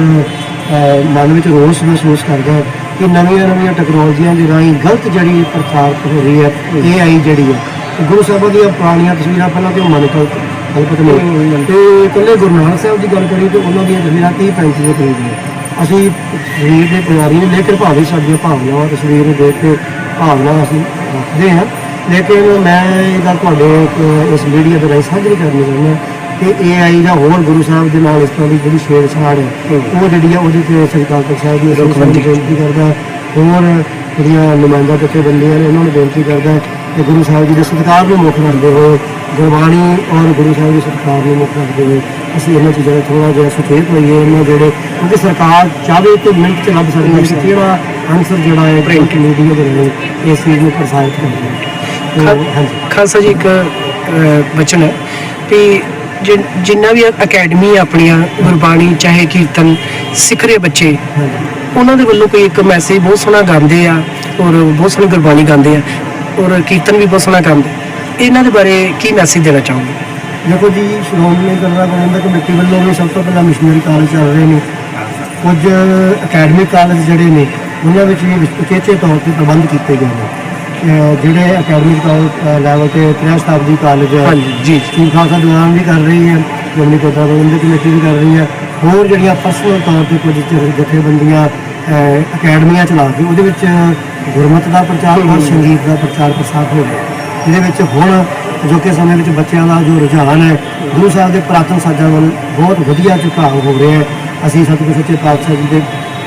ਮਨ ਵਿੱਚ ਰੋਸ ਮਹਿਸੂਸ ਕਰਦਾ ਕਿ ਨਵੀਆਂ ਨਵੀਆਂ ਟੈਕਨੋਲੋਜੀਆਂ ਦੇ ਰਾਹੀਂ ਗਲਤ ਜਿਹੜੀ ਪ੍ਰਚਾਰ ਹੋ ਰਹੀ ਹੈ AI ਜਿਹੜੀ ਹੈ ਗੁਰੂ ਸਾਹਿਬਾਂ ਦੀਆਂ ਪੁਰਾਣੀਆਂ ਤਸਵੀਰਾਂ ਪਹਿਲਾਂ ਤੇ ਮਨ ਕਲਪ ਕਲਪਤ ਨੇ ਤੇ ਇਕੱਲੇ ਗੁਰੂ ਨਾਨਕ ਸਾਹਿਬ ਦੀ ਗੱਲ ਕਰੀ ਤੇ ਉਹਨਾਂ ਦੀਆਂ ਤਸਵੀਰਾਂ 30 35 ਦੇ ਕਰੀਬ ਨੇ ਅਸੀਂ ਸਰੀਰ ਦੇ ਪੁਜਾਰੀ ਨੇ ਲੇਕਿਨ ਭਾਵੇਂ ਸਾਡੀਆਂ ਭਾਵਨਾਵਾਂ ਤਸਵੀਰ ਨੂੰ ਦੇਖ ਕੇ ਭਾਵਨਾ ਅਸੀਂ ਰੱਖਦੇ ਹਾਂ। ਲੇਕਿਨ ਮੈਂ ਇਹ ਗੱਲ ਤੁਹਾਡੇ ਇਸ ਮੀਡੀਆ ਦੇ ਰਾਹੀਂ ਸਾਂਝੀ ਕਰਨੀ ਚਾਹੁੰਦਾ ਕਿ AI ਦਾ ਹੋਰ ਗੁਰੂ ਸਾਹਿਬ ਦੇ ਨਾਲ ਇਸ ਤਰ੍ਹਾਂ ਦੀ ਜਿਹੜੀ ਛੇੜਛਾੜ ਹੈ ਉਹ ਜਿਹੜੀ ਆ ਉਹਦੇ ਤੇ ਸਰਕਾਰ ਸਾਹਿਬ ਦੀ ਅਸੀਂ ਬੇਨਤੀ ਕਰਦਾ ਹੋਰ ਜਿਹੜੀਆਂ ਨੁਮਾਇੰਦਾ ਜਥੇਬੰਦੀਆਂ ਨੇ ਉਹਨਾਂ ਨੂੰ ਬੇਨਤੀ ਕਰਦਾ ਕਿ ਗੁਰੂ ਸਾਹਿਬ ਜੀ ਦੇ ਸਤਿਕਾਰ ਨੂੰ ਮੁੱਖ ਰੱਖਦੇ ਹੋਏ ਗੁਰਬਾਣੀ ਔਰ ਗੁਰੂ ਸਾਹਿਬ ਦੇ ਸਤਿਕਾਰ ਨੂੰ ਮੁੱਖ ਰੱਖਦੇ ਹੋਏ ਅਸੀਂ ਇਹਨਾਂ ਚੀਜ਼ਾਂ ਦਾ ਥੋੜਾ ਜਿਹਾ ਸੁਚੇਤ ਹੋਈਏ ਇਹਨਾਂ ਜਿਹੜੇ ਕਿਉਂਕਿ ਸਰਕਾਰ ਚਾਹਵੇ ਤੇ ਮਿੰਟ ਚ ਲੱਭ ਸਕਦੀ ਹੈ ਕਿਹੜਾ ਆਨਸਰ ਜਿਹੜਾ ਹੈ ਪ੍ਰਿੰਟ ਮੀਡੀਆ ਦੇ ਰਾਹੀਂ ਇਸ ਚੀਜ਼ ਨੂੰ ਪ੍ਰਸਾਰਿਤ ਕਰਦਾ ਹੈ। ਤੇ ਹਾਂਜੀ ਖਾਲਸਾ ਜੀ ਇੱਕ ਵਚਨ ਹੈ ਜਿ- ਜਿੰਨਾ ਵੀ ਅਕੈਡਮੀ ਆਪਣੀਆਂ ਗੁਰਬਾਣੀ ਚਾਹੇ ਕੀਰਤਨ ਸਿੱਖ ਰਹੇ ਬੱਚੇ ਉਹਨਾਂ ਦੇ ਵੱਲੋਂ ਕੋਈ ਇੱਕ ਮੈਸੇਜ ਬਹੁਤ ਸੋਹਣਾ ਗਾਉਂਦੇ ਆ ਔਰ ਬਹੁਤ ਸੋਹਣੀ ਗੁਰਬਾਣੀ ਗਾਉਂਦੇ ਆ ਔਰ ਕੀਰਤਨ ਵੀ ਬਹੁਤ ਸੋਹਣਾ ਗਾਉਂਦੇ ਇਹਨਾਂ ਦੇ ਬਾਰੇ ਕੀ ਮੈਸੇਜ ਦੇਣਾ ਚਾਹੋਗੇ? ਦੇਖੋ ਜੀ ਸ਼੍ਰੋਮਣੀ ਗੁਰਦੁਆਰਾ ਪ੍ਰਬੰਧਕ ਕਮੇਟੀ ਵੱਲੋਂ ਵੀ ਸਭ ਤੋਂ ਪਹਿਲਾਂ ਮਿਸ਼ਨਰੀ ਕਾਲਜ ਚੱਲ ਰਹੇ ਨੇ। ਕੁਝ ਅਕੈਡਮਿਕ ਕਾਲਜ ਜਿਹੜੇ ਨੇ ਉਹਨਾਂ ਵਿੱਚ ਵੀ ਉਚੇਚੇ ਤੌਰ ਤੇ ਪ੍ਰਬੰਧ ਕੀਤੇ ਗਏ ਨੇ। ਜਿਹੜੇ ਅਕੈਡਮਿਕ ਲੈਵਲ ਤੇ ਤ੍ਰਿਆ ਸ਼ਤਾਬਦੀ ਕਾਲਜ ਹੈ। ਹਾਂਜੀ ਜੀ ਚੀਫ ਖਾਲਸਾ ਦੀਵਾਨ ਵੀ ਕਰ ਰਹੀ ਹੈ ਸ਼੍ਰੋਮਣੀ ਗੁਰਦੁਆਰਾ ਪ੍ਰਬੰਧਕ ਕਮੇਟੀ ਵੀ ਕਰ ਰਹੀ ਹੈ। ਹੋਰ ਜਿਹੜੀਆਂ ਪਰਸਨਲ ਤੌਰ ਤੇ ਕੁਝ ਜ- ਜਥੇਬੰਦੀਆਂ ਅਕੈਡਮੀਆਂ ਚਲਾ ਕੇ ਉਹਦੇ ਵਿੱਚ ਗੁਰਮਤਿ ਦਾ ਪ੍ਰਚਾਰ ਔਰ ਸੰਗੀਤ ਦਾ ਪ੍ਰਚਾਰ ਪ੍ਰਸਾਰ ਹੋ ਰਿਹਾ ਇਹਦੇ ਵਿੱਚ ਹੁਣ ਅਜੋਕੇ ਸਮੇਂ ਵਿੱਚ ਬੱਚਿਆਂ ਦਾ ਜੋ ਰੁਝਾਨ ਹੈ ਗੁਰੂ ਸਾਹਿਬ ਦੇ ਪ੍ਰਾਤਨ ਸਾਜਾਂ ਵੱਲ ਬਹੁਤ ਵਧੀਆ ਝੁਕਾਅ ਹੋ ਰਿਹਾ ਹੈ। ਅਸੀਂ ਸਤਿਗੁਰੂ ਸੱਚੇ ਪਾਤਸ਼ਾਹ ਜੀ ਦੇ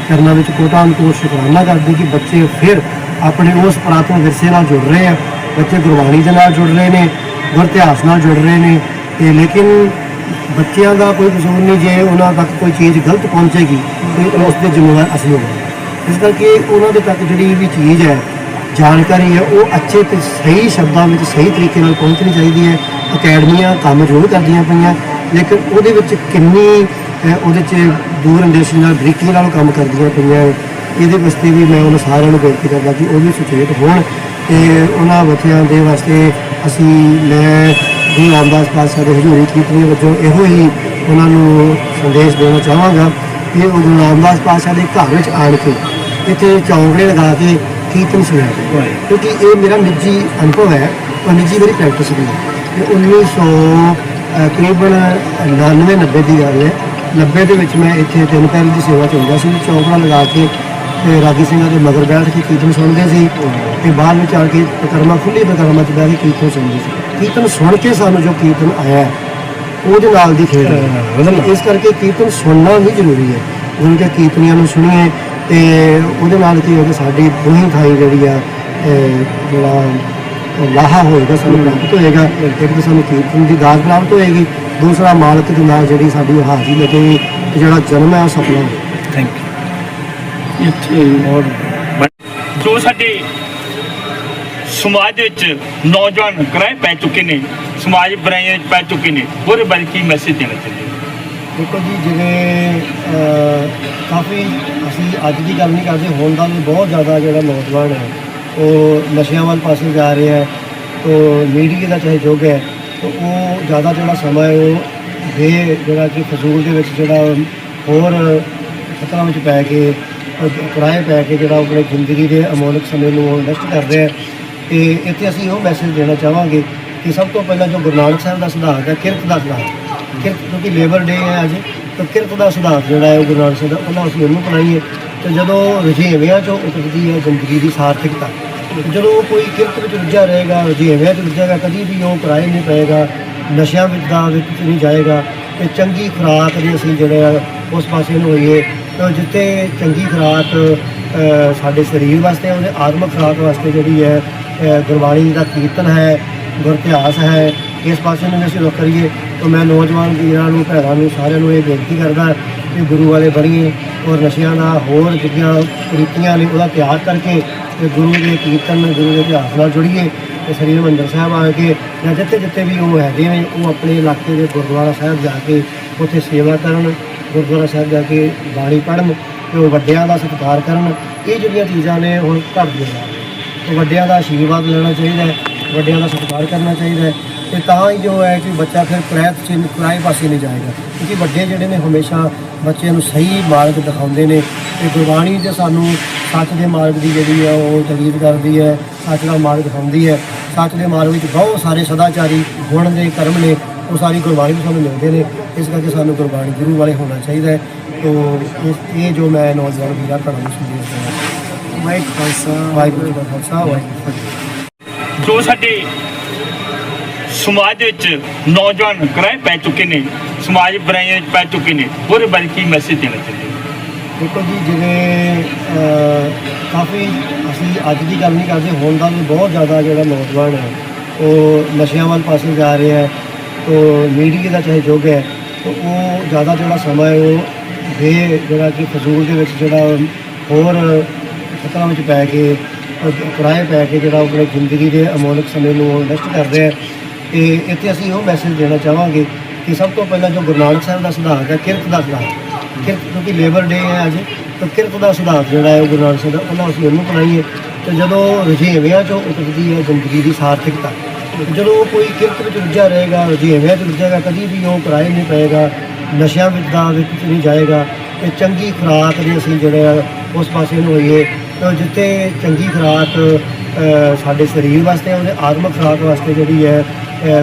ਚਰਨਾਂ ਵਿੱਚ ਕੋਟਾਂ ਨੂੰ ਸ਼ੁਕਰਾਨਾ ਕਰਦੇ ਕਿ ਬੱਚੇ ਫਿਰ ਆਪਣੇ ਉਸ ਪ੍ਰਾਤਨ ਵਿਰਸੇ ਨਾਲ ਜੁੜ ਰਹੇ ਆ, ਬੱਚੇ ਗੁਰਬਾਣੀ ਦੇ ਨਾਲ ਜੁੜ ਰਹੇ ਨੇ ਗੁਰ ਇਤਿਹਾਸ ਨਾਲ ਜੁੜ ਰਹੇ ਨੇ, ਤੇ ਲੇਕਿਨ ਬੱਚਿਆਂ ਦਾ ਕੋਈ ਕਸੂਰ ਨਹੀਂ ਜੇ ਉਹਨਾਂ ਤੱਕ ਕੋਈ ਚੀਜ਼ ਗਲਤ ਪਹੁੰਚੇਗੀ, ਤੇ ਉਸ ਦੇ ਜ਼ਿੰਮੇਵਾਰ ਅਸੀਂ ਹੋਵਾਂਗੇ। ਇਸ ਕਰਕੇ ਉਹਨਾਂ ਦੇ ਤੱਕ ਜਿਹੜੀ ਵੀ ਚੀਜ਼ ਹੈ, ਜਾਣਕਾਰੀ ਹੈ, ਉਹ ਅੱਛੇ ਤੇ ਸਹੀ ਸ਼ਬਦਾਂ ਵਿੱਚ ਸਹੀ ਤਰੀਕੇ ਨਾਲ ਪਹੁੰਚਣੀ ਚਾਹੀਦੀ ਹੈ। ਅਕੈਡਮੀਆਂ ਕੰਮ ਜ਼ਰੂਰ ਕਰਦੀਆਂ ਪਈਆਂ, ਲੇਕਿਨ ਉਹਦੇ ਵਿੱਚ ਕਿੰਨੀ ਉਹਦੇ 'ਚ ਦੂਰ ਅੰਦੇਸ਼ੀ ਨਾਲ ਬਰੀਕੀ ਨਾਲ ਕੰਮ ਕਰਦੀਆਂ ਪਈਆਂ ਇਹਦੇ ਵਾਸਤੇ ਵੀ ਮੈਂ ਉਹਨਾਂ ਸਾਰਿਆਂ ਨੂੰ ਬੇਨਤੀ ਕਰਦਾ ਕਿ ਉਹ ਵੀ ਸੁਚੇਤ ਹੋਣ ਤੇ ਉਹਨਾਂ ਬੱਚਿਆਂ ਦੇ ਵਾਸਤੇ ਅਸੀਂ ਮੈਂ ਗੁਰੂ ਰਾਮਦਾਸ ਪਾਤਸ਼ਾਹ ਦੇ ਹਜ਼ੂਰੀ ਕੀਰਤਨੀ ਵਜੋਂ ਇਹੋ ਹੀ ਉਹਨਾਂ ਨੂੰ ਸੰਦੇਸ਼ ਦੇਣਾ ਚਾਹਾਂਗਾ ਕਿ ਉਹ ਗੁਰੂ ਰਾਮਦਾਸ ਪਾਤਸ਼ਾਹ ਦੇ ਘਰ ਵਿੱਚ ਆਣ ਕੇ ਇੱਥੇ ਚੌਂਕੜੇ ਲਗਾ ਕੇ ਕੀਰਤਨ ਸੁਣਿਆ ਜਾਏ। ਕਿਉਂਕਿ ਇਹ ਮੇਰਾ ਨਿੱਜੀ ਅਨੁਭਵ ਹੈ ਔਰ ਨਿੱਜੀ ਮੇਰੀ ਪ੍ਰੈਕਟਿਸ ਵੀ ਹੈ ਤੇ 1900 ਅਹ, ਤਕਰੀਬਨ 99 90 ਦੀ ਗੱਲ ਹੈ 90 ਦੇ ਵਿੱਚ ਮੈਂ ਇੱਥੇ ਤਿੰਨ ਪਹਿਲ ਦੀ ਸੇਵਾ ਚ ਹੁੰਦਾ ਸੀ ਚੌਂਕੜਾ ਲਗਾ ਕੇ ਤੇ ਰਾਗੀ ਸਿੰਘਾਂ ਦੇ ਮਗਰ ਬੈਠ ਕੇ ਕੀਰਤਨ ਸੁਣਦੇ ਸੀ ਤੇ ਬਾਅਦ ਵਿੱਚ ਆ ਕੇ ਪਕਰਮਾ ਖੁੱਲੀ ਪਕਰਮਾ ਚ ਬਹਿ ਕੇ ਕੀਰਤਨ ਸੁਣਦੇ ਸੀ। ਕੀਰਤਨ ਸੁਣ ਕੇ ਸਾਨੂੰ ਜੋ ਕੀਰਤਨ ਆਇਆ ਉਹਦੇ ਨਾਲ ਦੀ ਖੇਡ ਹੈ। ਇਸ ਕਰਕੇ ਕੀਰਤਨ ਸੁਣਨਾ ਵੀ ਜ਼ਰੂਰੀ ਹੈ। ਜਿਵੇਂ ਕਿ ਕੀਰਤਨੀਆਂ ਨੂੰ ਸੁਣੀਏ ਤੇ ਉਹਦੇ ਨਾਲ ਕੀ ਹੋਏਗਾ ਸਾਡੀ ਦੋਹੀਂ ਥਾਈ ਜਿਹੜੀ ਆ ਜਿਹੜਾ ਲਾਹਾ ਹੋਏਗਾ ਸਾਨੂੰ ਪ੍ਰਾਪਤ ਹੋਏਗਾ ਇੱਕ ਤਾਂ ਸਾਨੂੰ ਕੀਰਤਨ ਦੀ ਦਾਤ ਪ੍ਰਾਪਤ ਹੋਏਗੀ। ਦੂਸਰਾ ਮਾਲਕ ਦੇ ਨਾਲ ਜਿਹੜੀ ਸਾਡੀ ਹਾਜ਼ਰੀ ਲੱਗੇਗੀ ਜਿਹੜਾ ਜਨਮ ਹੈ ਉਹ ਸਫਲਾ ਹੋਏਗਾ ਥੈਂਕ ਯੂ ਇੱਥੇ ਹੋਰ ਜੋ ਸਾਡੇ ਸਮਾਜ ਦੇ ਵਿੱਚ ਨੌਜਵਾਨ ਕਿਰਾਏ ਪੈ ਚੁੱਕੇ ਨੇ, ਸਮਾਜ ਬੁਰਾਈਆਂ ਵਿੱਚ ਪੈ ਚੁੱਕੇ ਨੇ, ਉਹਦੇ ਬਾਰੇ ਕੀ ਮੈਸੇਜ ਦੇਣਾ ਚਾਹੁੰਦੇ ਹੋ? ਦੇਖੋ ਜੀ, ਜਿਵੇਂ ਕਾਫੀ ਅਸੀਂ ਅੱਜ ਦੀ ਗੱਲ ਨਹੀਂ ਕਰਦੇ, ਹੁਣ ਦਾ ਵੀ ਬਹੁਤ ਜ਼ਿਆਦਾ ਜਿਹੜਾ ਨੌਜਵਾਨ ਹੈ, ਉਹ ਨਸ਼ਿਆਂ ਵੱਲ ਪਾਸੇ ਜਾ ਰਿਹਾ ਹੈ ਤੋ ਮੀਡੀਆ ਦਾ ਚਾਹੇ ਯੁੱਗ ਹੈ, ਤੋ ਉਹ ਜ਼ਿਆਦਾ ਜਿਹੜਾ ਸਮਾਂ ਹੈ, ਉਹ ਬੇ ਜਿਹੜਾ ਕਿ ਫਜ਼ੂਲ ਦੇ ਵਿੱਚ ਜਿਹੜਾ ਹੋਰ ਖਤਰਾ ਵਿੱਚ ਪੈ ਕੇ ਉਹ ਕਿਰਾਏ ਪੈ ਕੇ ਜਿਹੜਾ ਆਪਣੇ ਜ਼ਿੰਦਗੀ ਦੇ ਅਮੋਲਕ ਸਮੇਂ ਨੂੰ ਇਨਵੈਸਟ ਕਰ ਰਿਹਾ ਹੈ। ਤੇ ਇੱਥੇ ਅਸੀਂ ਉਹ ਮੈਸੇਜ ਦੇਣਾ ਚਾਹਾਂਗੇ ਕਿ ਸਭ ਤੋਂ ਪਹਿਲਾਂ ਜੋ ਗੁਰੂ ਨਾਨਕ ਸਾਹਿਬ ਦਾ ਸਿਧਾਂਤ ਹੈ, ਕਿਰਤ ਦਾ ਸਿਧਾਂਤ। ਕਿਰਤ ਕਿਉਂਕਿ ਲੇਬਰ ਡੇ ਹੈ ਅੱਜ, ਤਾਂ ਕਿਰਤ ਦਾ ਸਿਧਾਂਤ ਜਿਹੜਾ ਹੈ ਉਹ ਗੁਰੂ ਨਾਨਕ ਸਾਹਿਬ ਦਾ ਪਹਿਲਾਂ ਅਸੀਂ ਉਹਨੂੰ ਅਪਣਾਈਏ। ਤੇ ਜਦੋਂ ਰੁਝੇਵਿਆਂ ਚੋਂ ਉਤਰਦੀ ਹੈ ਜ਼ਿੰਦਗੀ ਦੀ ਸਾਰਥਿਕਤਾ, ਜਦੋਂ ਕੋਈ ਕਿਰਤ ਵਿੱਚ ਰੁੱਝਿਆ ਰਹੇਗਾ, ਰੁਝੇਵਿਆਂ 'ਚ ਰੁੱਝੇਗਾ, ਕਦੀ ਵੀ ਉਹ ਕਿਰਾਏ ਨਹੀਂ ਪਏਗਾ, ਨਸ਼ਿਆਂ ਵਿੱਚ ਦਾ ਵਿੱਚ ਨਹੀਂ ਜਾਏਗਾ, ਤੇ ਚੰਗੀ ਖੁਰਾਕ ਦੇ ਅਸੀਂ ਜਿਹੜੇ ਆ, ਉਸ ਪਾਸੇ ਨੂੰ ਹੋਈਏ। ਜਿੱਥੇ ਚੰਗੀ ਖੁਰਾਕ ਸਾਡੇ ਸਰੀਰ ਵਾਸਤੇ, ਉਹਦੇ ਆਤਮਿਕ ਖੁਰਾਕ ਵਾਸਤੇ ਜਿਹੜੀ ਹੈ ਗੁਰਬਾਣੀ ਦਾ ਕੀਰਤਨ ਹੈ, ਗੁਰ ਇਤਿਹਾਸ ਹੈ, ਇਸ ਪਾਸੇ ਨੂੰ ਵੀ ਅਸੀਂ ਰੁਕ ਕਰੀਏ, ਤਾਂ ਮੈਂ ਨੌਜਵਾਨ ਵੀਰਾਂ ਨੂੰ, ਭੈਣਾਂ ਨੂੰ, ਸਾਰਿਆਂ ਨੂੰ ਇਹ ਬੇਨਤੀ ਕਰਦਾ ਕਿ ਗੁਰੂ ਵਾਲੇ ਬਣੀਏ ਔਰ ਨਸ਼ਿਆਂ ਨਾਲ ਹੋਰ ਜਿਹੜੀਆਂ ਕੁਰੀਤੀਆਂ ਨੇ, ਉਹਦਾ ਤਿਆਗ ਕਰਕੇ ਤੇ ਗੁਰੂ ਦੇ ਕੀਰਤਨ, ਗੁਰੂ ਦੇ ਇਤਿਹਾਸ ਨਾਲ ਜੁੜੀਏ ਤੇ ਸ੍ਰੀ ਹਰਿਮੰਦਰ ਸਾਹਿਬ ਆ ਕੇ, ਜਾਂ ਜਿੱਥੇ ਜਿੱਥੇ ਵੀ ਉਹ ਹੈਗੇ ਨੇ, ਉਹ ਆਪਣੇ ਇਲਾਕੇ ਦੇ ਗੁਰਦੁਆਰਾ ਸਾਹਿਬ ਜਾ ਕੇ ਉੱਥੇ ਸੇਵਾ ਕਰਨ ਗੁਰਦੁਆਰਾ ਸਾਹਿਬ ਜਾ ਕੇ ਬਾਣੀ ਪੜ੍ਹਨ ਤੇ ਉਹ ਵੱਡਿਆਂ ਦਾ ਸਤਿਕਾਰ ਕਰਨ, ਇਹ ਜਿਹੜੀਆਂ ਚੀਜ਼ਾਂ ਨੇ ਹੁਣ ਘਟਦੀਆਂ ਜਾ ਤੇ ਵੱਡਿਆਂ ਦਾ ਆਸ਼ੀਰਵਾਦ ਲੈਣਾ ਚਾਹੀਦਾ ਹੈ, ਵੱਡਿਆਂ ਦਾ ਸਤਿਕਾਰ ਕਰਨਾ ਚਾਹੀਦਾ ਹੈ ਤੇ ਤਾਂ ਹੀ ਜੋ ਹੈ ਕਿ ਬੱਚਾ ਫਿਰ ਕੁਰੈਤ ਚ ਕੁਰਾਏ ਪਾਸੇ ਨਹੀਂ ਜਾਏਗਾ। ਕਿਉਂਕਿ ਵੱਡੇ ਜਿਹੜੇ ਨੇ ਹਮੇਸ਼ਾ ਬੱਚਿਆਂ ਨੂੰ ਸਹੀ ਮਾਰਗ ਦਿਖਾਉਂਦੇ ਨੇ ਤੇ ਗੁਰਬਾਣੀ ਤੇ ਸਾਨੂੰ ਸੱਚ ਦੇ ਮਾਰਗ ਦੀ ਜਿਹੜੀ ਹੈ ਉਹ ਤਕਲੀਫ ਕਰਦੀ ਹੈ, ਸੱਚ ਦਾ ਮਾਰਗ ਦਿਖਾਉਂਦੀ ਹੈ। ਸੱਚ ਦੇ ਮਾਰਗ ਵਿੱਚ ਬਹੁਤ ਸਾਰੇ ਸਦਾਚਾਰੀ ਗੁਣ ਦੇ ਕਰਮ ਨੇ, ਉਹ ਸਾਰੀ ਗੁਰਬਾਣੀ ਤੋਂ ਸਾਨੂੰ ਮਿਲਦੇ ਨੇ। ਇਸ ਕਰਕੇ ਸਾਨੂੰ ਗੁਰਬਾਣੀ ਗੁਰੂ ਵਾਲੇ ਹੋਣਾ ਚਾਹੀਦਾ ਹੈ। ਤੋ ਇਸ- ਇਹ ਜੋ ਮੈਂ ਨੌਜਵਾਨ ਵੀਰਾਂ ਭੈਣਾਂ ਨੂੰ ਸੰਦੇਸ਼ ਦੇਣਾ ਵਾਹਿਗੁਰੂ ਖਾਲਸਾ। ਵਾਹਿਗੁਰੂ ਜੀ ਕਾ ਖਾਲਸਾ ਵਾਹਿਗੁਰੂ ਜੀ ਕੀ ਫਤਿਹ। ਜੋ ਸਾਡੇ ਸਮਾਜ ਦੇ ਵਿੱਚ ਨੌਜਵਾਨ ਕਿਰਾਏ ਪੈ ਚੁੱਕੇ ਨੇ ਸਮਾਜ ਬੁਰਾਈਆਂ ਵਿੱਚ ਪੈ ਚੁੱਕੇ ਨੇ ਉਹਦੇ ਬਾਰੇ ਕੀ ਮੈਸੇਜ ਦੇਣਾ ਚਾਹੁੰਦੇ? ਹੋ? ਦੇਖੋ ਜੀ ਜਿਵੇਂ ਅਹ, ਕਾਫੀ ਅਸੀਂ ਅੱਜ ਦੀ ਗੱਲ ਨਹੀਂ ਕਰਦੇ ਹੁਣ ਦਾ ਵੀ ਬਹੁਤ ਜ਼ਿਆਦਾ ਜਿਹੜਾ ਨੌਜਵਾਨ ਹੈ ਉਹ ਨਸ਼ਿਆਂ ਵੱਲ ਪਾਸੇ ਜਾ ਰਿਹਾ ਹੈ ਤੋ ਮੀਡੀਆ ਦਾ ਚਾਹੇ ਯੁੱਗ ਹੈ ਤੋ ਉਹ ਜ਼ਿਆਦਾ ਜਿਹੜਾ ਸਮਾਂ ਹੈ, ਉਹ ਦੇ ਜਿਹੜਾ ਕਿ ਫਜ਼ੂਲ ਦੇ ਵਿੱਚ ਜਿਹੜਾ ਹੋਰ ਖਤਰਾਂ ਵਿੱਚ ਪੈ ਕੇ ਉਹ ਕਿਰਾਏ ਪੈ ਕੇ ਜਿਹੜਾ ਉਹ ਆਪਣੀ ਜ਼ਿੰਦਗੀ ਦੇ ਅਮੋਲਕ ਸਮੇਂ ਨੂੰ ਇਨਵੈਸਟ ਕਰ ਰਿਹਾ ਹੈ ਤੇ ਇੱਥੇ ਅਸੀਂ ਉਹ ਮੈਸੇਜ ਦੇਣਾ ਚਾਹਾਂਗੇ ਕਿ ਸਭ ਤੋਂ ਪਹਿਲਾਂ ਜੋ ਗੁਰੂ ਨਾਨਕ ਸਾਹਿਬ ਦਾ ਸਿਧਾਂਤ ਹੈ, ਕਿਰਤ ਦਾ ਸਿਧਾਂਤ। ਕਿਰਤ ਕਿਉਂਕਿ ਲੇਬਰ ਡੇ ਹੈ ਅੱਜ, ਤਾਂ ਕਿਰਤ ਦਾ ਸਿਧਾਂਤ ਜਿਹੜਾ ਹੈ ਉਹ ਗੁਰੂ ਨਾਨਕ ਸਾਹਿਬ ਦਾ, ਉਹਨਾਂ ਅਸੀਂ ਉਹਨੂੰ ਬਣਾਈਏ। ਤੇ ਜਦੋਂ ਰੁਝੇਵਿਆਂ ਚੋਂ ਉਤਰਦੀ ਹੈ ਜ਼ਿੰਦਗੀ ਦੀ ਸਾਰਥਕਤਾ। ਜਦੋਂ ਕੋਈ ਕਿਰਤ ਵਿੱਚ ਰੁੱਝਾ ਰਹੇਗਾ ਰੁਝੇਵਿਆਂ 'ਚ ਰੁੱਝੇਗਾ ਕਦੀ ਵੀ ਉਹ ਕਿਰਾਏ ਨਹੀਂ ਪਏਗਾ, ਨਸ਼ਿਆਂ ਵਿੱਚ ਦਾ ਵਿੱਚ ਨਹੀਂ ਜਾਏਗਾ, ਤੇ ਚੰਗੀ ਖੁਰਾਕ ਦੇ ਅਸੀਂ ਜਿਹੜੇ ਆ ਉਸ ਪਾਸੇ ਨੂੰ ਹੋਈਏ ਜਿੱਥੇ ਚੰਗੀ ਖੁਰਾਕ ਸਾਡੇ ਸਰੀਰ ਵਾਸਤੇ, ਉਹਦੇ ਆਤਮਿਕ ਖੁਰਾਕ ਵਾਸਤੇ ਜਿਹੜੀ ਹੈ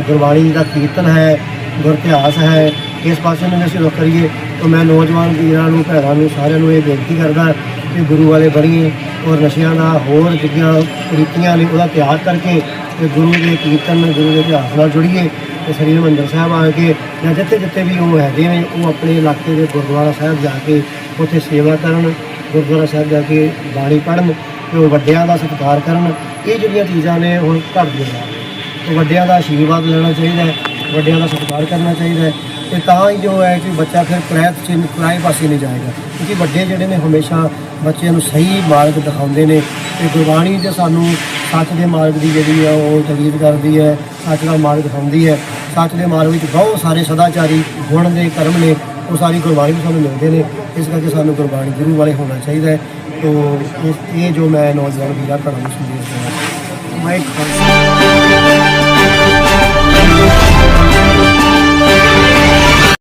ਗੁਰਬਾਣੀ ਦਾ ਕੀਰਤਨ ਹੈ ਗੁਰ ਇਤਿਹਾਸ ਹੈ, ਇਸ ਪਾਸੇ ਨੂੰ ਵੀ ਅਸੀਂ ਰੁਖ ਕਰੀਏ, ਤਾਂ ਮੈਂ ਨੌਜਵਾਨ ਵੀਰਾਂ ਨੂੰ, ਭੈਣਾਂ ਨੂੰ, ਸਾਰਿਆਂ ਨੂੰ ਇਹ ਬੇਨਤੀ ਕਰਦਾ ਕਿ ਗੁਰੂ ਵਾਲੇ ਬਣੀਏ ਔਰ ਨਸ਼ਿਆਂ ਦਾ ਹੋਰ ਜਿਹੜੀਆਂ ਕੁਰੀਤੀਆਂ ਨੇ, ਉਹਦਾ ਤਿਆਗ ਕਰਕੇ ਤੇ ਗੁਰੂ ਦੇ ਕੀਰਤਨ ਗੁਰੂ ਦੇ ਇਤਿਹਾਸ ਨਾਲ ਜੁੜੀਏ ਤੇ ਸ੍ਰੀ ਹਰਿਮੰਦਰ ਸਾਹਿਬ ਆ ਕੇ ਜਾਂ ਜਿੱਥੇ ਜਿੱਥੇ ਵੀ ਉਹ ਹੈਗੇ ਨੇ, ਉਹ ਆਪਣੇ ਇਲਾਕੇ ਦੇ ਗੁਰਦੁਆਰਾ ਸਾਹਿਬ ਜਾ ਕੇ ਉੱਥੇ ਸੇਵਾ ਕਰਨ, ਗੁਰਦੁਆਰਾ ਸਾਹਿਬ ਜਾ ਕੇ ਬਾਣੀ ਪੜ੍ਹਨ ਤੇ ਉਹ ਵੱਡਿਆਂ ਦਾ ਸਤਿਕਾਰ ਕਰਨ। ਇਹ ਜਿਹੜੀਆਂ ਚੀਜ਼ਾਂ ਨੇ ਹੁਣ ਘਟਦੀਆਂ ਜਾ ਵੱਡਿਆਂ ਦਾ ਆਸ਼ੀਰਵਾਦ ਲੈਣਾ ਚਾਹੀਦਾ ਹੈ, ਵੱਡਿਆਂ ਦਾ ਸਤਿਕਾਰ ਕਰਨਾ ਚਾਹੀਦਾ ਹੈ। ਤੇ ਤਾਂ ਹੀ ਜੋ ਹੈ ਕਿ ਬੱਚਾ ਫਿਰ ਕੁਰੈਤ ਚ ਕੁਰਾਏ ਪਾਸੇ ਨਹੀਂ ਜਾਏਗਾ। ਕਿਉਂਕਿ ਵੱਡੇ ਜਿਹੜੇ ਨੇ ਹਮੇਸ਼ਾ ਬੱਚਿਆਂ ਨੂੰ ਸਹੀ ਮਾਰਗ ਦਿਖਾਉਂਦੇ ਨੇ ਤੇ ਗੁਰਬਾਣੀ ਤੇ ਸਾਨੂੰ ਸੱਚ ਦੇ ਮਾਰਗ ਦੀ ਜਿਹੜੀ ਆ ਉਹ ਤਕਲੀਫ ਕਰਦੀ ਹੈ, ਸੱਚ ਦਾ ਮਾਰਗ ਦਿਖਾਉਂਦੀ ਹੈ। ਸੱਚ ਦੇ ਮਾਰਗ ਵਿੱਚ ਬਹੁਤ ਸਾਰੇ ਸਦਾਚਾਰੀ ਗੁਣ ਦੇ ਕਰਮ ਨੇ, ਉਹ ਸਾਰੀ ਗੁਰਬਾਣੀ ਤੋਂ ਸਾਨੂੰ ਮਿਲਦੇ ਨੇ। ਇਸ ਕਰਕੇ ਸਾਨੂੰ ਗੁਰਬਾਣੀ ਗੁਰੂ ਵਾਲੇ ਹੋਣਾ ਚਾਹੀਦਾ ਹੈ। ਤੋ ਇਸ- ਇਹ ਜੋ ਮੈਂ ਨੌਜਵਾਨ ਵੀਰਾਂ ਭੈਣਾਂ ਨੂੰ ਸੰਦੇਸ਼ ਦੇਣਾ